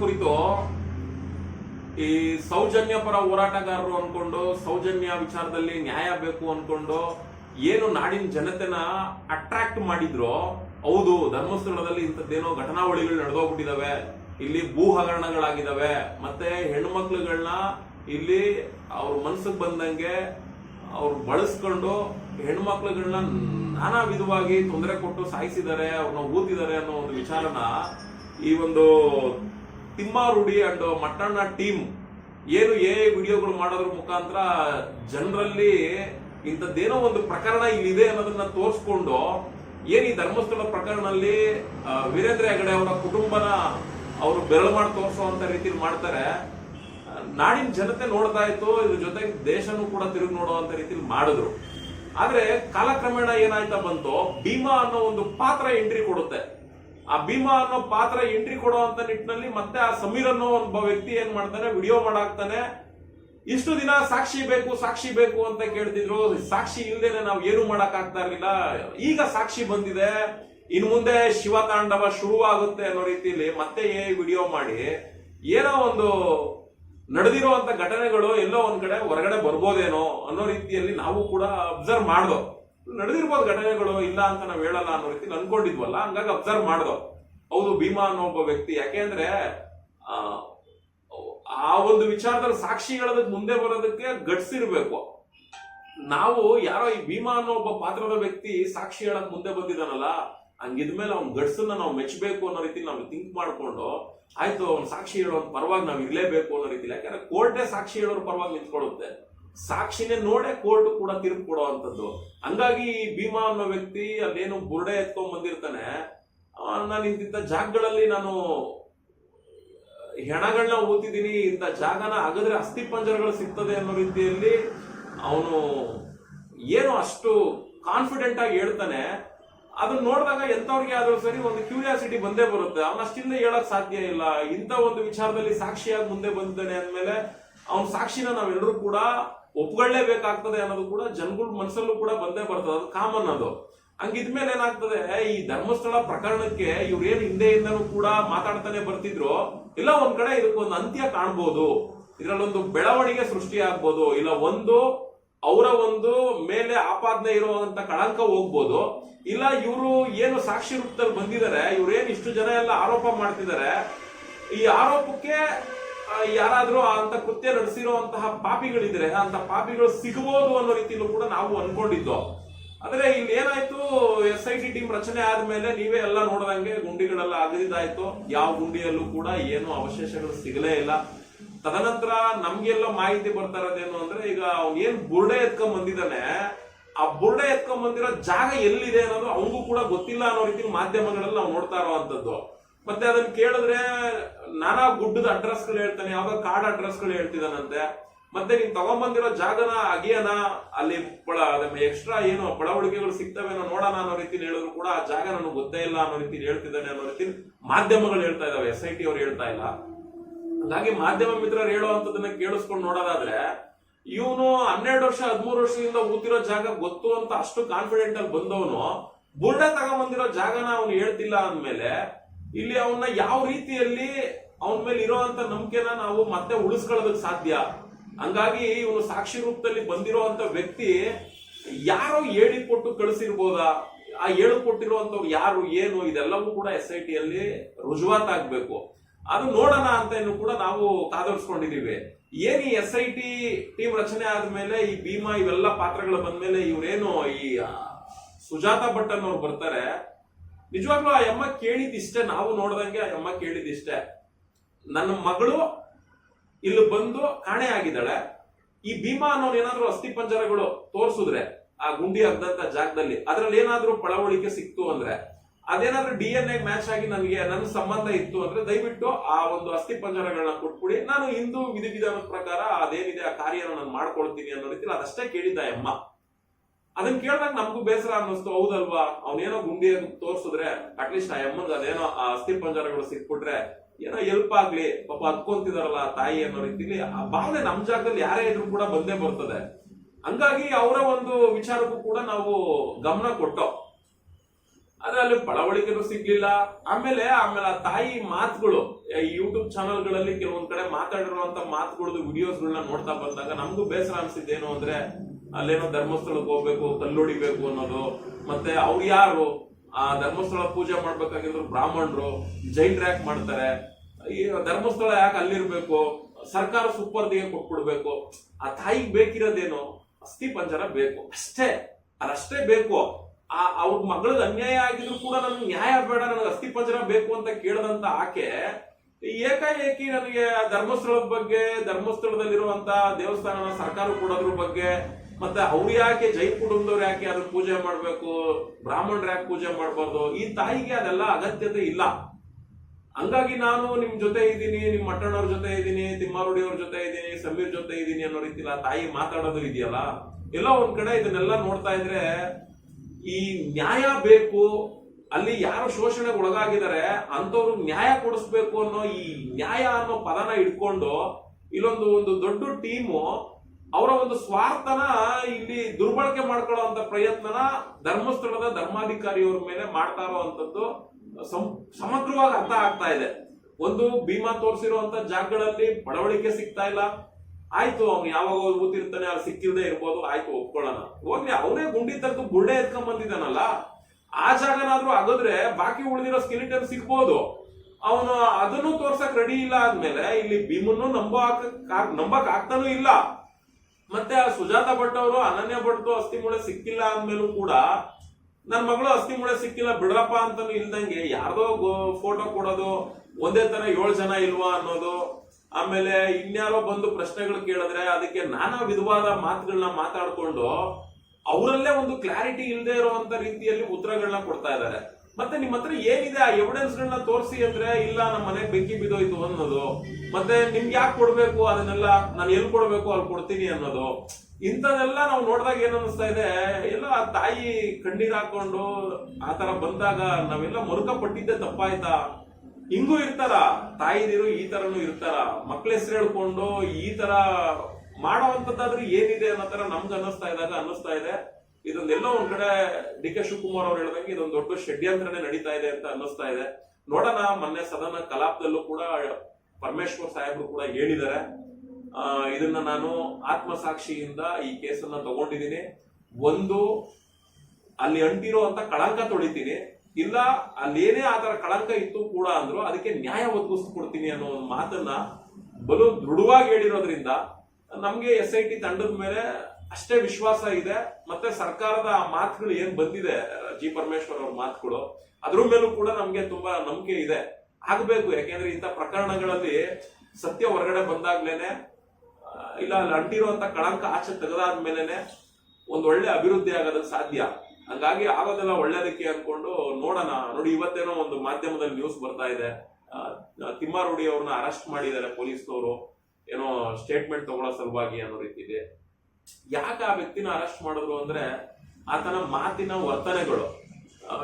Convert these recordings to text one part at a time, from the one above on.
ಕುರಿತು ಈ ಸೌಜನ್ಯ ಪರ ಹೋರಾಟಗಾರರು ಅನ್ಕೊಂಡು, ಸೌಜನ್ಯ ವಿಚಾರದಲ್ಲಿ ನ್ಯಾಯ ಬೇಕು ಅನ್ಕೊಂಡು ಏನು ನಾಡಿನ ಜನತೆನ ಅಟ್ರಾಕ್ಟ್ ಮಾಡಿದ್ರು, ಹೌದು, ಧರ್ಮಸ್ಥಳದಲ್ಲಿ ಇಂಥದ್ದೇನೋ ಘಟನಾವಳಿಗಳು ನಡೆದೋಗ್ಬಿಟ್ಟಿದಾವೆ. ಇಲ್ಲಿ ಭೂ ಹಗರಣಗಳಾಗಿದಾವೆ. ಮತ್ತೆ ಹೆಣ್ಮಕ್ಳುಗಳನ್ನ ಇಲ್ಲಿ ಅವ್ರ ಮನಸ್ಸಿಗೆ ಬಂದಂಗೆ ಅವ್ರು ಬಳಸ್ಕೊಂಡು ಹೆಣ್ಮಕ್ಳುಗಳನ್ನ ನಾನಾ ವಿಧವಾಗಿ ತೊಂದರೆ ಕೊಟ್ಟು ಸಾಯಿಸಿದ್ದಾರೆ ಅವ್ರನ್ನ ಊದಿದ್ದಾರೆ ಅನ್ನೋ ಒಂದು ವಿಚಾರನ ಈ ಒಂದು ತಿಮ್ಮಾರುಡಿ ಅಂಡ್ ಮಟ್ಟಣ್ಣ ಟೀಮ್ ಏನು ಏ ವಿಡಿಯೋಗಳು ಮಾಡೋದ್ರ ಮುಖಾಂತರ ಜನರಲ್ಲಿ ಇಂಥದ್ದೇನೋ ಒಂದು ಪ್ರಕರಣ ಇಲ್ಲಿದೆ ಅನ್ನೋದನ್ನ ತೋರಿಸ್ಕೊಂಡು ಏನು ಈ ಧರ್ಮಸ್ಥಳ ಪ್ರಕರಣದಲ್ಲಿ ವೀರೇಂದ್ರ ಹೆಗಡೆ ಅವರ ಕುಟುಂಬನ ಅವರು ಬೆರಳು ಮಾಡಿ ತೋರಿಸುವಂತ ರೀತಿಯಲ್ಲಿ ಮಾಡ್ತಾರೆ. ನಾಡಿನ ಜನತೆ ನೋಡ್ತಾ ಇತ್ತು, ಇದ್ರ ಜೊತೆಗೆ ದೇಶನೂ ಕೂಡ ತಿರುಗಿ ನೋಡುವಂತ ರೀತಿಯಲ್ಲಿ ಮಾಡಿದ್ರು. ಆದ್ರೆ ಕಾಲಕ್ರಮೇಣ ಏನಾಯ್ತಾ ಬಂತು, ಭೀಮಾ ಅನ್ನೋ ಒಂದು ಪಾತ್ರ ಎಂಟ್ರಿ ಕೊಡುತ್ತೆ. ಆ ಅನ್ನೋ ಪಾತ್ರ ಎಂಟ್ರಿ ಕೊಡುವಂತ ನಿಟ್ಟಿನಲ್ಲಿ ಮತ್ತೆ ಆ ಸಮೀರ್ ಅನ್ನೋ ಒಬ್ಬ ವ್ಯಕ್ತಿ ಏನ್ ಮಾಡ್ತಾನೆ ವಿಡಿಯೋ ಮಾಡಾಕ್ತಾನೆ. ಇಷ್ಟು ದಿನ ಸಾಕ್ಷಿ ಬೇಕು ಸಾಕ್ಷಿ ಬೇಕು ಅಂತ ಕೇಳ್ತಿದ್ರು. ಸಾಕ್ಷಿ ಇಲ್ದೇನೆ ನಾವು ಏನು ಮಾಡಕ್ ಆಗ್ತಾ ಇರ್ಲಿಲ್ಲ. ಈಗ ಸಾಕ್ಷಿ ಬಂದಿದೆ. ಇನ್ ಮುಂದೆ ಶಿವತಾಂಡವ ಶುರುವಾಗುತ್ತೆ ಅನ್ನೋ ರೀತಿಯಲ್ಲಿ ಮತ್ತೆ ಏ ವಿಡಿಯೋ ಮಾಡಿ. ಏನೋ ಒಂದು ನಡೆದಿರುವಂತ ಘಟನೆಗಳು ಎಲ್ಲೋ ಒಂದ್ ಕಡೆ ಹೊರಗಡೆ ಬರ್ಬೋದೇನೋ ಅನ್ನೋ ರೀತಿಯಲ್ಲಿ ನಾವು ಕೂಡ ಅಬ್ಸರ್ವ್ ಮಾಡ್ದೋ ನಡೆದಿರ್ಬೋದು ಘಟನೆಗಳು ಇಲ್ಲ ಅಂತ ನಾವು ಹೇಳಲ್ಲ ಅನ್ನೋ ರೀತಿ ಅನ್ಕೊಂಡಿದ್ವಲ್ಲ ಹಂಗಾಗಿ ಅಬ್ಸರ್ವ್ ಮಾಡ್ದೋ ಹೌದು ಭೀಮಾ ಅನ್ನೋ ಒಬ್ಬ ವ್ಯಕ್ತಿ ಯಾಕೆಂದ್ರೆ ಆ, ಒಂದು ವಿಚಾರದಲ್ಲಿ ಸಾಕ್ಷಿ ಹೇಳೋದಕ್ಕೆ ಮುಂದೆ ಬರೋದಕ್ಕೆ ಗಟ್ಸಿರ್ಬೇಕು. ನಾವು ಯಾರೋ ಈ ಭೀಮಾ ಅನ್ನೋ ಒಬ್ಬ ಪಾತ್ರದ ವ್ಯಕ್ತಿ ಸಾಕ್ಷಿ ಹೇಳಕ್ ಮುಂದೆ ಬಂದಿದ್ದಾನಲ್ಲ ಹಂಗಿದ್ಮೇಲೆ ಅವ್ನ ಗಟ್ಸನ್ನ ನಾವು ಮೆಚ್ಚಬೇಕು ಅನ್ನೋ ರೀತಿ ನಾವು ಥಿಂಕ್ ಮಾಡ್ಕೊಂಡು ಆಯ್ತು ಅವ್ನ ಸಾಕ್ಷಿ ಹೇಳೋನ್ ಪರವಾಗಿ ನಾವು ಇರ್ಲೇಬೇಕು ಅನ್ನೋ ರೀತಿ ಯಾಕಂದ್ರೆ ಕೋರ್ಟೇ ಸಾಕ್ಷಿ ಹೇಳೋರ್ ಪರವಾಗಿ ನಿಂತ್ಕೊಳ್ಳುತ್ತೆ ಸಾಕ್ಷಿನೇ ನೋಡೇ ಕೋರ್ಟ್ ಕೂಡ ತೀರ್ಪು ಕೊಡುವಂಥದ್ದು. ಹಂಗಾಗಿ ಈ ಭೀಮಾ ಅನ್ನೋ ವ್ಯಕ್ತಿ ಅಲ್ಲೇನು ಬುರ್ಡೆ ಎತ್ಕೊಂಡ್ ಬಂದಿರ್ತಾನೆ. ನಾನು ಇಂತಿಂಥ ಜಾಗಗಳಲ್ಲಿ ನಾನು ಹೆಣಗಳನ್ನ ಓದಿದ್ದೀನಿ ಇಂಥ ಜಾಗನ ಅಗದ್ರೆ ಅಸ್ಥಿ ಪಂಜರಗಳು ಸಿಗ್ತದೆ ಅನ್ನೋ ರೀತಿಯಲ್ಲಿ ಅವನು ಏನು ಅಷ್ಟು ಕಾನ್ಫಿಡೆಂಟ್ ಆಗಿ ಹೇಳ್ತಾನೆ. ಅದನ್ನ ನೋಡಿದಾಗ ಎಂಥವ್ರಿಗೆ ಆದ್ರೂ ಸರಿ ಒಂದು ಕ್ಯೂರಿಯಾಸಿಟಿ ಬಂದೇ ಬರುತ್ತೆ. ಅವನ ಅಷ್ಟಿಂದ ಹೇಳಕ್ ಸಾಧ್ಯ ಇಲ್ಲ. ಇಂಥ ಒಂದು ವಿಚಾರದಲ್ಲಿ ಸಾಕ್ಷಿಯಾಗಿ ಮುಂದೆ ಬಂದಿದ್ದಾನೆ ಅಂದಮೇಲೆ ಅವನ ಸಾಕ್ಷಿನ ನಾವೆಲ್ಲರೂ ಕೂಡ ಒಪ್ಕೊಳ್ಳೇಬೇಕಾಗ್ತದೆ ಅನ್ನೋದು ಕೂಡ ಜನಗಳ ಮನಸ್ಸಲ್ಲೂ ಕೂಡ ಬಂದೇ ಬರ್ತದೆ. ಅದು ಕಾಮನ್ ಅದು. ಹಂಗಿದ್ಮೇಲೆ ಏನಾಗ್ತದೆ, ಈ ಧರ್ಮಸ್ಥಳ ಪ್ರಕರಣಕ್ಕೆ ಇವ್ರೇನು ಹಿಂದೆಯಿಂದನೂ ಕೂಡ ಮಾತಾಡ್ತಾನೆ ಬರ್ತಿದ್ರು, ಇಲ್ಲ ಒಂದ್ ಕಡೆ ಇದಕ್ಕೊಂದು ಅಂತ್ಯ ಕಾಣ್ಬೋದು, ಇದ್ರಲ್ಲೊಂದು ಬೆಳವಣಿಗೆ ಸೃಷ್ಟಿ ಆಗ್ಬೋದು, ಇಲ್ಲ ಒಂದು ಅವರ ಒಂದು ಮೇಲೆ ಆಪಾದನೆ ಇರುವಂತ ಕಳಂಕ ಹೋಗ್ಬೋದು, ಇಲ್ಲ ಇವರು ಏನು ಸಾಕ್ಷಿ ರೂಪದಲ್ಲಿ ಬಂದಿದ್ದಾರೆ, ಇವ್ರೇನು ಇಷ್ಟು ಜನ ಎಲ್ಲ ಆರೋಪ ಮಾಡ್ತಿದ್ದಾರೆ, ಈ ಆರೋಪಕ್ಕೆ ಯಾರಾದ್ರೂ ಅಂತ ಕೃತ್ಯ ನಡೆಸಿರುವಂತಹ ಪಾಪಿಗಳಿದ್ರೆ ಅಂತ ಪಾಪಿಗಳು ಸಿಗಬಹುದು ಅನ್ನೋ ರೀತಿಯಲ್ಲೂ ಕೂಡ ನಾವು ಅನ್ಕೊಂಡಿದ್ದು. ಆದ್ರೆ ಇಲ್ಲಿ ಏನಾಯ್ತು, ಎಸ್ ಐ ಟಿ ಟೀಮ್ ರಚನೆ ಆದ್ಮೇಲೆ ನೀವೇ ಎಲ್ಲ ನೋಡ್ದಂಗೆ ಗುಂಡಿಗಳೆಲ್ಲ ಅಗದಿದ್ದಾಯ್ತು. ಯಾವ ಗುಂಡಿಯಲ್ಲೂ ಕೂಡ ಏನು ಅವಶೇಷಗಳು ಸಿಗಲೇ ಇಲ್ಲ. ತದನಂತರ ನಮ್ಗೆಲ್ಲ ಮಾಹಿತಿ ಬರ್ತಾ ಇರೋದೇನು ಅಂದ್ರೆ, ಈಗ ಅವ್ನ್ ಏನ್ ಬುರ್ಡೆ ಎತ್ಕೊಂಡ್ ಬಂದಿದ್ದಾನೆ, ಆ ಬುರ್ಡೆ ಎತ್ಕೊಂಡ್ ಬಂದಿರೋ ಜಾಗ ಎಲ್ಲಿದೆ ಅನ್ನೋದು ಅವನಿಗೂ ಕೂಡ ಗೊತ್ತಿಲ್ಲ ಅನ್ನೋ ರೀತಿ ಮಾಧ್ಯಮಗಳಲ್ಲಿ ನಾವು ನೋಡ್ತಾ ಇರುವಂತದ್ದು ಮತ್ತೆ ಅದನ್ನ ಕೇಳಿದ್ರೆ ನಾನಾ ಗುಡ್ಡದ ಅಡ್ರೆಸ್ಗಳು ಹೇಳ್ತಾನೆ ಯಾವಾಗ ಕಾರ್ಡ್ ಅಡ್ರೆಸ್ಗಳು ಹೇಳ್ತಿದಾನಂತೆ ಮತ್ತೆ ನೀನ್ ತಗೊಂಬಂದಿರೋ ಜಾಗನ, ಅಗಿಯನ, ಅಲ್ಲಿ ಬಳ ಎಕ್ಸ್ಟ್ರಾ ಏನು ಪಳವಳಿಕೆಗಳು ಸಿಗ್ತವೇನೋ ನೋಡೋಣ ಅನ್ನೋ ರೀತಿ ಹೇಳಿದ್ರು ಕೂಡ ಆ ಜಾಗ ನನಗೆ ಗೊತ್ತೇ ಇಲ್ಲ ಅನ್ನೋ ರೀತಿ ಹೇಳ್ತಿದ್ದಾನೆ ಅನ್ನೋ ರೀತಿ ಮಾಧ್ಯಮಗಳು ಹೇಳ್ತಾ ಇದಾವೆ ಎಸ್ ಐ ಟಿ ಅವ್ರು ಹೇಳ್ತಾ ಇಲ್ಲ. ಹಾಗಾಗಿ ಮಾಧ್ಯಮ ಮಿತ್ರರು ಹೇಳುವಂತದನ್ನ ಕೇಳಿಸ್ಕೊಂಡು ನೋಡೋದಾದ್ರೆ, ಇವನು ಹನ್ನೆರಡು ವರ್ಷ, ಹದಿಮೂರು ವರ್ಷದಿಂದ ಊತಿರೋ ಜಾಗ ಗೊತ್ತು ಅಂತ ಅಷ್ಟು ಕಾನ್ಫಿಡೆಂಟ್ ಅಲ್ಲಿ ಬಂದವನು, ಬುರ್ಡೆ ತಗೊಂಬಂದಿರೋ ಜಾಗನ ಅವನು ಹೇಳ್ತಿಲ್ಲ ಅಂದ್ಮೇಲೆ ಇಲ್ಲಿ ಅವನ್ನ ಯಾವ ರೀತಿಯಲ್ಲಿ ಅವನ ಮೇಲೆ ಇರೋಂತ ನಂಬಿಕೆನ ನಾವು ಮತ್ತೆ ಉಳಿಸ್ಕೊಳ್ಳೋದಕ್ಕೆ ಸಾಧ್ಯ? ಹಂಗಾಗಿ ಇವನು ಸಾಕ್ಷಿ ರೂಪದಲ್ಲಿ ಬಂದಿರೋಂತ ವ್ಯಕ್ತಿ ಯಾರೋ ಹೇಳಿ ಕೊಟ್ಟು ಕಳಿಸಿರ್ಬೋದಾ? ಆ ಹೇಳಿ ಕೊಟ್ಟಿರುವಂತ ಯಾರು, ಏನು, ಇದೆಲ್ಲವೂ ಕೂಡ ಎಸ್ ಐ ಟಿಯಲ್ಲಿ ರುಜುವಾತಾಗಬೇಕು ಅದು ನೋಡೋಣ ಅಂತ ಕೂಡ ನಾವು ಕಾದರ್ಸ್ಕೊಂಡಿದೀವಿ. ಏನ್ ಈ ಎಸ್ ಐ ಟಿ ಟೀಮ್ ರಚನೆ ಆದ್ಮೇಲೆ ಈ ಭೀಮಾ ಇವೆಲ್ಲ ಪಾತ್ರಗಳು ಬಂದ್ಮೇಲೆ ಇವ್ರೇನು ಈ ಸುಜಾತ ಭಟ್ ಅನ್ನೋರು ಬರ್ತಾರೆ. ನಿಜವಾಗ್ಲೂ ಆ ಅಮ್ಮ ಕೇಳಿದಿಷ್ಟೇ, ನಾವು ನೋಡ್ದಂಗೆ ಆ ಅಮ್ಮ ಕೇಳಿದಿಷ್ಟೇ. ನನ್ನ ಮಗಳು ಇಲ್ಲಿ ಬಂದು ಕಾಣೆ ಆಗಿದ್ದಾಳೆ. ಈ ಭೀಮಾ ಅನ್ನೋನ್ ಏನಾದ್ರೂ ಅಸ್ಥಿ ಪಂಜರಗಳು ತೋರಿಸಿದ್ರೆ, ಆ ಗುಂಡಿ ಅರ್ಧಂತ ಜಾಗದಲ್ಲಿ, ಅದ್ರಲ್ಲಿ ಏನಾದ್ರೂ ಪಳವಳಿಕೆ ಸಿಕ್ತು ಅಂದ್ರೆ, ಅದೇನಾದ್ರೂ ಡಿ ಎನ್ ಎ ಮ್ಯಾಚ್ ಆಗಿ ನನಗೆ ನನ್ನ ಸಂಬಂಧ ಇತ್ತು ಅಂದ್ರೆ ದಯವಿಟ್ಟು ಆ ಒಂದು ಅಸ್ಥಿ ಪಂಜರಗಳನ್ನ ಕೊಟ್ಬಿಡಿ. ನಾನು ಹಿಂದೂ ವಿಧಿವಿಧಾನದ ಪ್ರಕಾರ ಅದೇನಿದೆ, ಆ ಕಾರ್ಯನ ನಾನು ಮಾಡ್ಕೊಳ್ತೀನಿ ಅನ್ನೋ ರೀತಿಲಿ ಅದಷ್ಟೇ ಕೇಳಿದ್ದ ಅಮ್ಮ. ಅದನ್ನ ಕೇಳಿದಾಗ ನಮಗೂ ಬೇಸರ ಅನ್ನಿಸ್ತು, ಹೌದಲ್ವಾ? ಅವನೇನೋ ಗುಂಡಿ ತೋರ್ಸಿದ್ರೆ ಅಟ್ಲೀಸ್ಟ್ ಆ ಅಮ್ಮನ್ಗೆ ಅದೇನೋ, ಆ ಅಸ್ಥಿ ಪಂಜರಗಳು ಸಿಕ್ಬಿಟ್ರೆ, ಏನೋ ಎಲ್ಪ್ ಆಗ್ಲಿ, ಪಾಪ ಅದ್ಕೊಂತಿದಾರಲ್ಲ ತಾಯಿ ಅನ್ನೋ ರೀತಿಲಿ, ಆ ಭಾವನೆ ನಮ್ ಜಾಗದಲ್ಲಿ ಯಾರೇ ಇದ್ರು ಕೂಡ ಬಂದೇ ಬರ್ತದೆ. ಹಂಗಾಗಿ ಅವರ ಒಂದು ವಿಚಾರಕ್ಕೂ ಕೂಡ ನಾವು ಗಮನ ಕೊಟ್ಟೋ. ಆದ್ರೆ ಅಲ್ಲಿ ಪಳವಳಿಕೆನೂ ಸಿಗ್ಲಿಲ್ಲ. ಆಮೇಲೆ ಆಮೇಲೆ ಆ ತಾಯಿ ಮಾತುಗಳು ಯೂಟ್ಯೂಬ್ ಚಾನೆಲ್ಗಳಲ್ಲಿ ಕೆಲವೊಂದ್ ಕಡೆ ಮಾತಾಡಿರುವಂತ ಮಾತುಗಳದ್ದು ವಿಡಿಯೋಸ್ಗಳನ್ನ ನೋಡ್ತಾ ಬಂದಾಗ ನಮಗೂ ಬೇಸರ ಅನ್ಸಿದ್ದೇನು ಅಂದ್ರೆ ಅಲ್ಲೇನೋ ಧರ್ಮಸ್ಥಳಕ್ಕೆ ಹೋಗ್ಬೇಕು, ಕಲ್ಲೊಡಿಬೇಕು ಅನ್ನೋದು. ಮತ್ತೆ ಅವ್ರು ಯಾರು? ಆ ಧರ್ಮಸ್ಥಳ ಪೂಜೆ ಮಾಡ್ಬೇಕಾಗಿದ್ರು ಬ್ರಾಹ್ಮಣರು, ಜೈನ್ ರ್ಯಾಕ್ ಮಾಡ್ತಾರೆ. ಈ ಧರ್ಮಸ್ಥಳ ಯಾಕೆ ಅಲ್ಲಿರ್ಬೇಕು? ಸರ್ಕಾರ ಸುಪ್ಪರ್ದಿಗೆ ಕೊಟ್ಬಿಡ್ಬೇಕು. ಆ ತಾಯಿಗೆ ಬೇಕಿರೋದೇನು? ಅಸ್ಥಿ ಪಂಜರ ಬೇಕು. ಅಷ್ಟೇ. ಅದಷ್ಟೇ ಬೇಕು. ಆ ಅವ್ರ ಮಗಳಿಗೆ ಅನ್ಯಾಯ ಆಗಿದ್ರು ಕೂಡ ನನ್ಗೆ ನ್ಯಾಯ ಬೇಡ, ನನಗೆ ಅಸ್ಥಿ ಪಂಜರ ಬೇಕು ಅಂತ ಕೇಳದಂತ ಆಕೆ ಏಕಾಏಕಿ ನನಗೆ ಧರ್ಮಸ್ಥಳದ ಬಗ್ಗೆ, ಧರ್ಮಸ್ಥಳದಲ್ಲಿರುವಂತ ದೇವಸ್ಥಾನನ ಸರ್ಕಾರ ಕೊಡೋದ್ರ ಬಗ್ಗೆ ಮತ್ತೆ ಅವ್ರು ಯಾಕೆ ಜೈನ್ ಕುಟುಂಬದವ್ರು ಯಾಕೆ ಅದ್ರ ಪೂಜೆ ಮಾಡ್ಬೇಕು? ಬ್ರಾಹ್ಮಣರು ಯಾಕೆ ಪೂಜೆ ಮಾಡಬಾರ್ದು? ಈ ತಾಯಿಗೆ ಅದೆಲ್ಲ ಅಗತ್ಯತೆ ಇಲ್ಲ. ಹಂಗಾಗಿ ನಾನು ನಿಮ್ ಜೊತೆ ಇದ್ದೀನಿ, ನಿಮ್ ಮಟ್ಟಣ್ಣವ್ರ ಜೊತೆ ಇದ್ದೀನಿ ತಿಮ್ಮಾರುಡಿ ಅವ್ರ ಜೊತೆ ಇದ್ದೀನಿ, ಸಮೀರ್ ಜೊತೆ ಇದ್ದೀನಿ ಅನ್ನೋ ರೀತಿಲಿ ತಾಯಿ ಮಾತಾಡೋದು ಇದೆಯಲ್ಲ? ಎಲ್ಲ ಒಂದ್ ಕಡೆ ಇದನ್ನೆಲ್ಲ ನೋಡ್ತಾ ಇದ್ರೆ ಈ ನ್ಯಾಯ ಬೇಕು, ಅಲ್ಲಿ ಯಾರು ಶೋಷಣೆಗೆ ಒಳಗಾಗಿದ್ದಾರೆ ಅಂತವ್ರು ನ್ಯಾಯ ಕೊಡಿಸ್ಬೇಕು ಅನ್ನೋ ಈ ನ್ಯಾಯ ಅನ್ನೋ ಪದನ ಇಟ್ಕೊಂಡು ಇಲ್ಲೊಂದು ಒಂದು ದೊಡ್ಡ ಟೀಮು ಅವರ ಒಂದು ಸ್ವಾರ್ಥನ ಇಲ್ಲಿ ದುರ್ಬಳಕೆ ಮಾಡ್ಕೊಳ್ಳೋ ಪ್ರಯತ್ನನ ಧರ್ಮಸ್ಥಳದ ಧರ್ಮಾಧಿಕಾರಿಯವರ ಮೇಲೆ ಮಾಡ್ತಾ ಇರುವಂತದ್ದು ಸಮಗ್ರವಾಗಿ ಅರ್ಥ ಆಗ್ತಾ ಇದೆ. ಒಂದು ಭೀಮಾ ತೋರಿಸಿರುವಂತ ಜಾಗಗಳಲ್ಲಿ ಬಡವಳಿಕೆ ಸಿಗ್ತಾ ಇಲ್ಲ. ಆಯ್ತು, ಅವ್ನು ಯಾವಾಗ ಓದ್ತಿರ್ತಾನೆ ಅಲ್ಲಿ ಸಿಕ್ಕಿಲ್ದೆ ಇರ್ಬೋದು, ಆಯ್ತು, ಒಪ್ಕೊಳ್ಳೋಣ. ಹೋಗ್ಲಿ, ಅವನೇ ಗುಂಡಿ ತರದು ಗುಂಡೆ ಎತ್ಕೊಂಡ್ ಬಂದಿದ್ದಾನಲ್ಲ? ಆ ಜಾಗನಾದ್ರೂ ಅಗದ್ರೆ ಬಾಕಿ ಉಳಿದಿರೋ ಸ್ಕೆಲಿಟನ್ ಸಿಗ್ಬೋದು. ಅವನು ಅದನ್ನು ತೋರ್ಸಕ್ ರೆಡಿ ಇಲ್ಲ ಆದ್ಮೇಲೆ ಇಲ್ಲಿ ಭೀಮನ್ನು ನಂಬೋ ಹಾಕ ನಂಬಕ್ ಆಗ್ತಾನೂ ಇಲ್ಲ. ಮತ್ತೆ ಆ ಸುಜಾತ ಭಟ್ ಅವರು ಅನನ್ಯ ಭಟ್ದು ಅಸ್ಥಿ ಮೂಳೆ ಸಿಕ್ಕಿಲ್ಲ ಅಂದ್ಮೇಲೂ ಕೂಡ ನನ್ನ ಮಗಳು ಅಸ್ಥಿ ಮೂಳೆ ಸಿಕ್ಕಿಲ್ಲ ಬಿಡ್ರಪ್ಪ ಅಂತಾನು ಇಲ್ದಂಗೆ ಯಾರ್ದೋ ಫೋಟೋ ಕೊಡೋದು, ಒಂದೇ ತರ ಏಳು ಜನ ಇಲ್ವಾ ಅನ್ನೋದು, ಆಮೇಲೆ ಇನ್ಯಾರೋ ಬಂದು ಪ್ರಶ್ನೆಗಳು ಕೇಳಿದ್ರೆ ಅದಕ್ಕೆ ನಾನಾ ವಿಧವಾದ ಮಾತುಗಳನ್ನ ಮಾತಾಡ್ಕೊಂಡು ಅವರಲ್ಲೇ ಒಂದು ಕ್ಲಾರಿಟಿ ಇಲ್ಲದೆ ಇರುವಂತ ರೀತಿಯಲ್ಲಿ ಉತ್ತರಗಳನ್ನ ಕೊಡ್ತಾ ಇದ್ದಾರೆ. ಮತ್ತೆ ನಿಮ್ಮ ಹತ್ರ ಏನಿದೆ ಆ ಎವಿಡೆನ್ಸ್ ಗಳನ್ನ ತೋರಿಸಿ ಅಂದ್ರೆ, ಇಲ್ಲ ನಮ್ಮ ಮನೆ ಬೆಂಕಿ ಬಿದ್ದೋಯ್ತು ಅನ್ನೋದು. ಮತ್ತೆ ನಿಮ್ಗೆ ಯಾಕೆ ಕೊಡ್ಬೇಕು? ಅದನ್ನೆಲ್ಲ ನಾನು ಎಲ್ಲಿ ಕೊಡ್ಬೇಕು? ಅಲ್ಲಿ ಕೊಡ್ತೀನಿ ಅನ್ನೋದು. ಇಂಥದೆಲ್ಲ ನಾವು ನೋಡಿದಾಗ ಏನ್ ಅನಿಸ್ತಾ ಇದೆ, ಎಲ್ಲ ಆ ತಾಯಿ ಕಣ್ಣೀರ್ ಹಾಕೊಂಡು ಆತರ ಬಂದಾಗ ನಾವೆಲ್ಲ ಮರುಕ ಪಟ್ಟಿದ್ದೆ ತಪ್ಪಾಯ್ತಾ? ಹಿಂಗೂ ಇರ್ತಾರ. ತಾಯಿದಿರು ಈ ತರನು ಇರ್ತಾರ. ಮಕ್ಳ ಹೆಸರು ಹೇಳ್ಕೊಂಡು ಈ ತರ ಮಾಡೋವಂಥದ್ದಾದ್ರೂ ಏನಿದೆ ಅನ್ನೋ ತರ ನಮ್ಗೆ ಅನ್ನಿಸ್ತಾ ಇದ್ದಾಗ ಅನ್ನಿಸ್ತಾ ಇದೆ. ಇದೊಂದೆಲ್ಲೋ ಒಂದ್ ಕಡೆ ಡಿ ಕೆ ಶಿವಕುಮಾರ್ ಅವ್ರು ಹೇಳ್ದಂಗೆ ಇದೊಂದು ದೊಡ್ಡ ಷಡ್ಯಂತ್ರನೇ ನಡೀತಾ ಇದೆ ಅಂತ ಅನ್ನಿಸ್ತಾ ಇದೆ. ನೋಡೋಣ ಮೊನ್ನೆ ಸದನ ಕಲಾಪದಲ್ಲೂ ಕೂಡ ಪರಮೇಶ್ವರ್ ಸಾಹೇಬ್ರು ಕೂಡ ಹೇಳಿದ್ದಾರೆ. ಆ, ಇದನ್ನ ನಾನು ಆತ್ಮಸಾಕ್ಷಿಯಿಂದ ಈ ಕೇಸನ್ನ ತಗೊಂಡಿದ್ದೀನಿ. ಒಂದು ಅಲ್ಲಿ ಅಂಟಿರೋ ಅಂತ ಕಳಂಕ ತೊಳಿತೀನಿ. ಇಲ್ಲ ಅಲ್ಲಿ ಏನೇ ಆತರ ಕಳಂಕ ಇತ್ತು ಕೂಡ ಅಂದ್ರು ಅದಕ್ಕೆ ನ್ಯಾಯ ಒದಗಿಸ್ಕೊಡ್ತೀನಿ ಅನ್ನೋ ಒಂದು ಮಾತನ್ನ ಬಲು ದೃಢವಾಗಿ ಹೇಳಿರೋದ್ರಿಂದ ನಮ್ಗೆ ಎಸ್ ಐ ಟಿ ತಂಡದ ಮೇಲೆ ಅಷ್ಟೇ ವಿಶ್ವಾಸ ಇದೆ. ಮತ್ತೆ ಸರ್ಕಾರದ ಮಾತುಗಳು ಏನ್ ಬಂದಿದೆ, ಜಿ ಪರಮೇಶ್ವರ್ ಅವ್ರ ಮಾತುಗಳು, ಅದ್ರ ಮೇಲೂ ಕೂಡ ನಮ್ಗೆ ತುಂಬಾ ನಂಬಿಕೆ ಇದೆ. ಆಗ್ಬೇಕು, ಯಾಕೆಂದ್ರೆ ಇಂಥ ಪ್ರಕರಣಗಳಲ್ಲಿ ಸತ್ಯ ಹೊರಗಡೆ ಬಂದಾಗ್ಲೇನೆ ಇಲ್ಲ ಅಲ್ಲಿ ಅಂಟಿರುವಂತ ಕಳಂಕ ಆಚೆ ತೆಗೆದಾದ್ಮೇಲೆನೆ ಒಂದ್ ಒಳ್ಳೆ ಅಭಿವೃದ್ಧಿ ಆಗೋದಕ್ಕೆ ಸಾಧ್ಯ. ಹಂಗಾಗಿ ಆಗೋದೆಲ್ಲ ಒಳ್ಳೇದಕ್ಕೆ ಅನ್ಕೊಂಡು ನೋಡೋಣ. ನೋಡಿ, ಇವತ್ತೇನೋ ಒಂದು ಮಾಧ್ಯಮದಲ್ಲಿ ನ್ಯೂಸ್ ಬರ್ತಾ ಇದೆ. ತಿಮ್ಮಾರುಡಿ ಅವ್ರನ್ನ ಅರೆಸ್ಟ್ ಮಾಡಿದ್ದಾರೆ ಪೊಲೀಸ್ನವರು. ಏನೋ ಸ್ಟೇಟ್ಮೆಂಟ್ ತಗೊಳ್ಳೋ ಸಲುವಾಗಿ ಅನ್ನೋ ರೀತಿಲಿ. ಯಾಕೆ ಆ ವ್ಯಕ್ತಿನ ಅರೆಸ್ಟ್ ಮಾಡಿದ್ರು ಅಂದ್ರೆ ಆತನ ಮಾತಿನ ವರ್ತನೆಗಳು.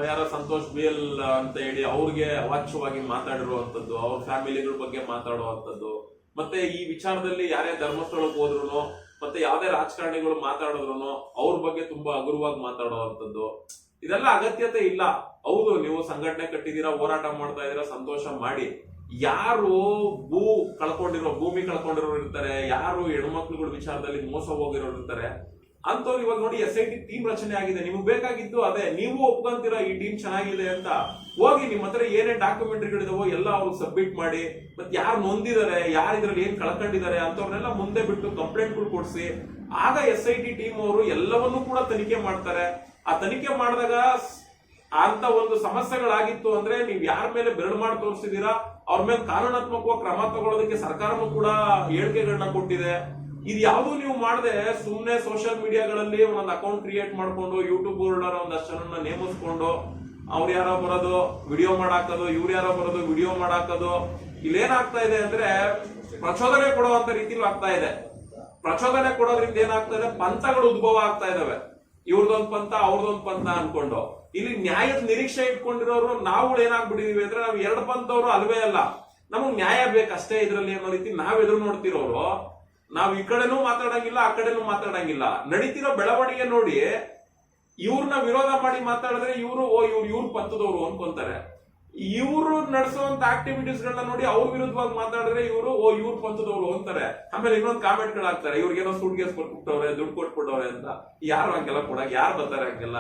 ಯಾರೋ ಸಂತೋಷ್ ಬಿಎಲ್ ಅಂತ ಹೇಳಿ ಅವ್ರಿಗೆ ಅವಾಚ್ಯವಾಗಿ ಮಾತಾಡಿರುವಂತದ್ದು ಅವ್ರ ಫ್ಯಾಮಿಲಿಗಳ ಬಗ್ಗೆ ಮಾತಾಡುವಂಥದ್ದು, ಮತ್ತೆ ಈ ವಿಚಾರದಲ್ಲಿ ಯಾರೇ ಧರ್ಮಸ್ಥಳಕ್ಕೆ ಹೋದ್ರು ಮತ್ತೆ ಯಾವ್ದೇ ರಾಜಕಾರಣಿಗಳು ಮಾತಾಡಿದ್ರು ಅವ್ರ ಬಗ್ಗೆ ತುಂಬಾ ಹಗುರವಾಗಿ ಮಾತಾಡುವಂಥದ್ದು. ಇದೆಲ್ಲ ಅಗತ್ಯತೆ ಇಲ್ಲ. ಹೌದು, ನೀವು ಸಂಘಟನೆ ಕಟ್ಟಿದೀರಾ ಹೋರಾಟ ಮಾಡ್ತಾ ಇದೀರಾ ಸಂತೋಷ ಮಾಡಿ. ಯಾರು ಭೂ ಕಳ್ಕೊಂಡಿರೋ, ಭೂಮಿ ಕಳ್ಕೊಂಡಿರೋರು ಇರ್ತಾರೆ, ಯಾರು ಹೆಣ್ಮಕ್ಳುಗಳ ವಿಚಾರದಲ್ಲಿ ಮೋಸ ಹೋಗಿರೋರು ಇರ್ತಾರೆ. ಅಂತವ್ರು ಇವಾಗ ನೋಡಿ ಎಸ್ ಐ ಟಿ ಟೀಮ್ ರಚನೆ ಆಗಿದೆ. ನಿಮ್ಗೆ ಬೇಕಾಗಿದ್ದು ಅದೇ, ನೀವು ಒಪ್ಕೊಂತೀರಾ ಈ ಟೀಮ್ ಚೆನ್ನಾಗಿದೆ ಅಂತ? ಹೋಗಿ ನಿಮ್ಮ ಹತ್ರ ಏನೇ ಡಾಕ್ಯುಮೆಂಟ್ರಿಗಳಿದಾವೋ ಎಲ್ಲ ಅವ್ರಿಗೆ ಸಬ್ಮಿಟ್ ಮಾಡಿ, ಮತ್ತೆ ಯಾರು ನೊಂದಿದ್ದಾರೆ, ಯಾರು ಇದ್ರಲ್ಲಿ ಏನ್ ಕಳ್ಕೊಂಡಿದ್ದಾರೆ ಅಂತವ್ರನ್ನೆಲ್ಲ ಮುಂದೆ ಬಿಟ್ಟು ಕಂಪ್ಲೇಂಟ್ಗಳು ಕೊಡಿಸಿ, ಆಗ ಎಸ್ ಐ ಟಿ ಟೀಮ್ ಅವರು ಎಲ್ಲವನ್ನೂ ಕೂಡ ತನಿಖೆ ಮಾಡ್ತಾರೆ. ಆ ತನಿಖೆ ಮಾಡಿದಾಗ ಅಂತ ಒಂದು ಸಮಸ್ಯೆಗಳಾಗಿತ್ತು ಅಂದ್ರೆ ನೀವು ಯಾರ ಮೇಲೆ ಬೆರಳು ಮಾಡಿ ತೋರಿಸಿದೀರಾ? ಅವ್ರ ಮೇಲೆ ಕಾನೂನಾತ್ಮಕವಾಗಿ ಕ್ರಮ ತಗೊಳ್ಳೋದಕ್ಕೆ ಸರ್ಕಾರವೂ ಕೂಡ ಹೇಳಿಕೆಗಳನ್ನ ಕೊಟ್ಟಿದೆ. ಇದು ಯಾವುದು ನೀವು ಮಾಡದೆ ಸುಮ್ಮನೆ ಸೋಷಿಯಲ್ ಮೀಡಿಯಾಗಳಲ್ಲಿ ಒಂದೊಂದು ಅಕೌಂಟ್ ಕ್ರಿಯೇಟ್ ಮಾಡ್ಕೊಂಡು ಯೂಟ್ಯೂಬ್ ಒಂದಷ್ಟು ಜನ ನೇಮಿಸ್ಕೊಂಡು, ಅವ್ರು ಯಾರೋ ಬರೋದು ವಿಡಿಯೋ ಮಾಡಾಕೋದು, ಇವ್ರು ಯಾರೋ ಬರೋದು ವಿಡಿಯೋ ಮಾಡಾಕೋದು. ಇಲ್ಲೇನಾಗ್ತಾ ಇದೆ ಅಂದ್ರೆ ಪ್ರಚೋದನೆ ಕೊಡುವಂತ ರೀತಿಲೂ ಆಗ್ತಾ ಇದೆ. ಪ್ರಚೋದನೆ ಕೊಡೋದ್ರಿಂದ ಏನಾಗ್ತಾ ಇದೆ? ಪಂಥಗಳು ಉದ್ಭವ ಆಗ್ತಾ ಇದಾವೆ. ಇವ್ರದೊಂದು ಪಂಥ ಅವ್ರದೊಂದ್ ಪಂಥ ಅನ್ಕೊಂಡು. ಇಲ್ಲಿ ನ್ಯಾಯದ ನಿರೀಕ್ಷೆ ಇಟ್ಕೊಂಡಿರೋರು ನಾವು ಏನಾಗ್ಬಿಟ್ಟಿದೀವಿ ಅಂದ್ರೆ ನಾವು ಎರಡು ಪಂಥವ್ರು ಅಲ್ವೇ ಅಲ್ಲ. ನಮಗ್ ನ್ಯಾಯ ಬೇಕಷ್ಟೇ ಇದ್ರಲ್ಲಿ ಅನ್ನೋ ರೀತಿ ನಾವ್ ಎದುರು ನೋಡ್ತಿರೋರು. ನಾವ್ ಈ ಕಡೆನೂ ಮಾತಾಡಂಗಿಲ್ಲ, ಆ ಕಡೆನೂ ಮಾತಾಡಂಗಿಲ್ಲ. ನಡೀತಿರೋ ಬೆಳವಣಿಗೆ ನೋಡಿ ಇವ್ರನ್ನ ವಿರೋಧ ಮಾಡಿ ಮಾತಾಡಿದ್ರೆ ಇವರು, ಓ, ಇವ್ರು ಇವ್ರ ಪಂಥದವ್ರು ಅನ್ಕೊಂತಾರೆ. ಇವರು ನಡೆಸುವಂತ ಆಕ್ಟಿವಿಟೀಸ್ ಗಳನ್ನ ನೋಡಿ ಅವ್ರ ವಿರುದ್ಧವಾಗಿ ಮಾತಾಡಿದ್ರೆ ಇವರು, ಓ, ಇವ್ರ ಪಂಥದವ್ರು ಅಂತಾರೆ. ಆಮೇಲೆ ಇನ್ನೊಂದು ಕಾಮೆಂಟ್ಗಳು ಹಾಕ್ತಾರೆ ಇವ್ರಿಗೇನೋ ಸೂಟ್ ಗೇಸ್ ಕೊಟ್ಬಿಟ್ಟವ್ರೆ, ದುಡ್ಡು ಕೊಟ್ಬಿಟ್ಟವ್ರೆ ಅಂತ. ಯಾರು ಹಂಗೆಲ್ಲ ಕೊಡಕ್ ಯಾರು ಬರ್ತಾರೆ ಹಂಗೆಲ್ಲ.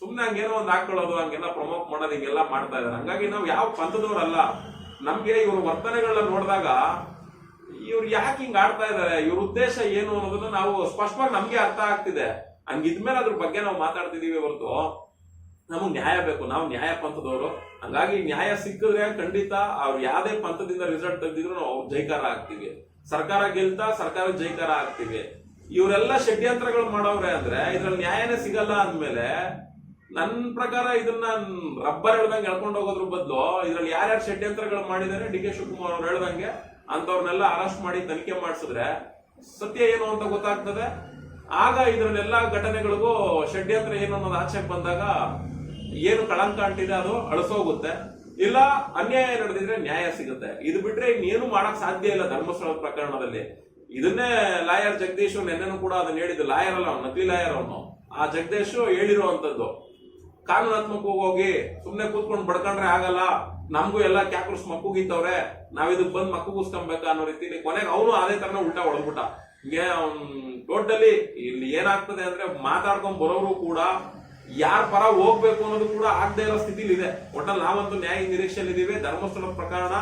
ಸುಮ್ನೆ ಹಂಗೇನೋ ಒಂದು ಹಾಕೊಳ್ಳೋದು ಹಂಗೆಲ್ಲ ಪ್ರಮೋಟ್ ಮಾಡೋದು, ಹಿಂಗೆಲ್ಲ ಮಾಡ್ತಾ ಇದ್ದಾರೆ ಹಂಗಾಗಿ ನಾವು ಯಾವ ಪಂಥದವ್ರಲ್ಲ, ನಮ್ಗೆ ಇವ್ರ ವರ್ತನೆಗಳನ್ನ ನೋಡಿದಾಗ ಇವ್ರು ಯಾಕೆ ಹಿಂಗ್ ಆಡ್ತಾ ಇದ್ದಾರೆ ಇವ್ರ ಉದ್ದೇಶ ಏನು ಅನ್ನೋದನ್ನ ನಾವು ಸ್ಪಷ್ಟವಾಗಿ ನಮ್ಗೆ ಅರ್ಥ ಆಗ್ತಿದೆ. ಹಂಗಿದ್ಮೇಲೆ ಅದ್ರ ಬಗ್ಗೆ ನಾವು ಮಾತಾಡ್ತಿದೀವಿ ಹೊರತು ನಮಗ್ ನ್ಯಾಯ ಬೇಕು, ನಾವು ನ್ಯಾಯ ಪಂಥದವರು. ಹಂಗಾಗಿ ನ್ಯಾಯ ಸಿಕ್ಕಿದ್ರೆ ಖಂಡಿತ ಅವ್ರು ಯಾವ್ದೇ ಪಂಥದಿಂದ ರಿಸಲ್ಟ್ ತೆಗೆದಿದ್ರು ನಾವು ಅವ್ರು ಜೈಕಾರ ಆಗ್ತೀವಿ. ಸರ್ಕಾರ ಗೆಲ್ತಾ ಸರ್ಕಾರ ಜೈಕಾರ ಆಗ್ತೀವಿ. ಇವರೆಲ್ಲ ಷಡ್ಯಂತ್ರಗಳು ಮಾಡವ್ರೆ ಅಂದ್ರೆ ಇದ್ರಲ್ಲಿ ನ್ಯಾಯನೇ ಸಿಗಲ್ಲ ಅಂದ್ಮೇಲೆ ನನ್ ಪ್ರಕಾರ ಇದನ್ನ ರಬ್ಬರ್ ಹೇಳ್ದಂಗೆ ಎಳ್ಕೊಂಡು ಹೋಗೋದ್ರ ಬದಲು ಇದ್ರಲ್ಲಿ ಯಾರ್ಯಾರು ಷಡ್ಯಂತ್ರಗಳು ಮಾಡಿದ್ದಾರೆ ಡಿ ಕೆ ಶಿವಕುಮಾರ್ ಅವ್ರು ಹೇಳ್ದಂಗೆ ಅಂತವ್ರನ್ನೆಲ್ಲ ಅರೆಸ್ಟ್ ಮಾಡಿ ತನಿಖೆ ಮಾಡಿಸಿದ್ರೆ ಸತ್ಯ ಏನು ಅಂತ ಗೊತ್ತಾಗ್ತದೆ. ಆಗ ಇದ್ರಲ್ಲೆಲ್ಲ ಘಟನೆಗಳಿಗೂ ಷಡ್ಯಂತ್ರ ಏನು ಅನ್ನೋದು ಆಚೆಗೆ ಬಂದಾಗ ಏನು ಕಳಂಕ ಅಂಟಿದೆ ಅದು ಅಳಸೋಗುತ್ತೆ. ಇಲ್ಲ, ಅನ್ಯಾಯ ನಡೆದಿದ್ರೆ ನ್ಯಾಯ ಸಿಗುತ್ತೆ. ಇದು ಬಿಟ್ರೆ ಇನ್ನೇನು ಮಾಡಕ್ ಸಾಧ್ಯ ಇಲ್ಲ ಧರ್ಮಸ್ಥಳ ಪ್ರಕರಣದಲ್ಲಿ. ಇದನ್ನೇ ಲಾಯರ್ ಜಗದೀಶ್ ನೆನ್ನೆನೂ ಕೂಡ ಅದನ್ನ ಹೇಳಿದ್ದು, ಲಾಯರ್ ಅಲ್ಲ ಅವ್ನು, ನಕಲಿ ಲಾಯರ್ ಅವನು. ಆ ಜಗದೀಶ್ ಹೇಳಿರುವಂತದ್ದು ಕಾನೂನಾತ್ಮಕವಾಗಿ ಸುಮ್ನೆ ಕೂತ್ಕೊಂಡು ಬಡ್ಕೊಂಡ್ರೆ ಆಗಲ್ಲ. ನಮಗೂ ಎಲ್ಲ ಕ್ಯಾಕ್ರಸ್ ಮಕ್ಕುಗಿತ್ತವ್ರೆ ನಾವ್ ಇದಕ್ ಬಂದ್ ಮಕ್ಕುಗಿಸ್ಕೊಂಬೇಕಾ ಅನ್ನೋ ರೀತಿಲಿ ಕೊನೆಗೆ ಅವನು ಅದೇ ತರನ ಉಲ್ಟಾ ಅವ್ನ್ ಟೋಟಲಿ ಇಲ್ಲಿ ಏನಾಗ್ತದೆ ಅಂದ್ರೆ ಮಾತಾಡ್ಕೊಂಡ್ ಬರೋರು ಕೂಡ ಯಾರ ಪರ ಹೋಗ್ಬೇಕು ಅನ್ನೋದು ಕೂಡ ಆಗದೆ ಇರೋ ಸ್ಥಿತಿಲಿ ಇದೆ ಒಟ್ಟಲ್ಲಿ ನಾವಂತೂ ನ್ಯಾಯ ನಿರೀಕ್ಷೆಯಲ್ಲಿ ಇದೀವಿ ಪ್ರಕರಣ